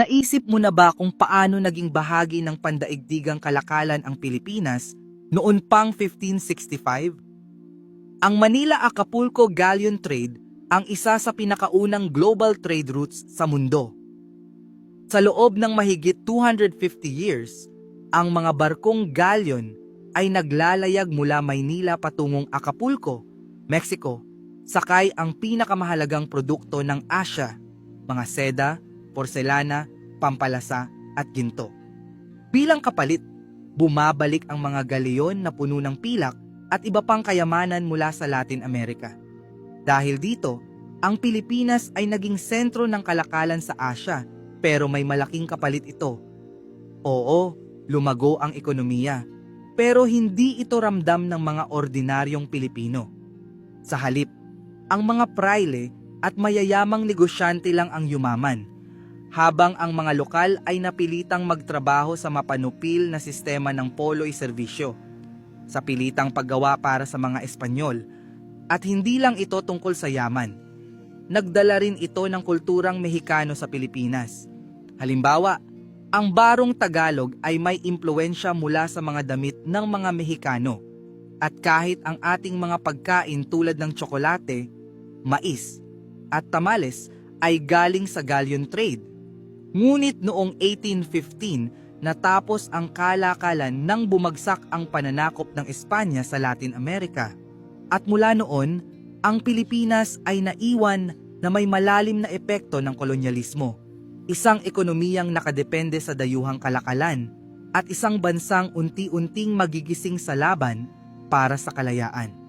Naisip mo na ba kung paano naging bahagi ng pandaigdigang kalakalan ang Pilipinas noon pang 1565? Ang Manila-Acapulco Galleon Trade ang isa sa pinakaunang global trade routes sa mundo. Sa loob ng mahigit 250 years, ang mga barkong galleon ay naglalayag mula Maynila patungong Acapulco, Mexico, sakay ang pinakamahalagang produkto ng Asia, mga seda, porselana, pampalasa at ginto. Bilang kapalit, bumabalik ang mga galeon na puno ng pilak at iba pang kayamanan mula sa Latin America. Dahil dito, ang Pilipinas ay naging sentro ng kalakalan sa Asia pero may malaking kapalit ito. Oo, lumago ang ekonomiya pero hindi ito ramdam ng mga ordinaryong Pilipino. Sa halip, ang mga praile at mayayamang negosyante lang ang yumaman, habang ang mga lokal ay napilitang magtrabaho sa mapanupil na sistema ng polo'y serbisyo, sa pilitang paggawa para sa mga Espanyol, at hindi lang ito tungkol sa yaman. Nagdala rin ito ng kulturang Mexicano sa Pilipinas. Halimbawa, ang barong Tagalog ay may impluensya mula sa mga damit ng mga Mexicano. At kahit ang ating mga pagkain tulad ng tsokolate, mais, at tamales ay galing sa galleon trade. Ngunit noong 1815, natapos ang kalakalan nang bumagsak ang pananakop ng Espanya sa Latin America. At mula noon, ang Pilipinas ay naiwan na may malalim na epekto ng kolonyalismo. Isang ekonomiyang nakadepende sa dayuhang kalakalan at isang bansang unti-unting magigising sa laban para sa kalayaan.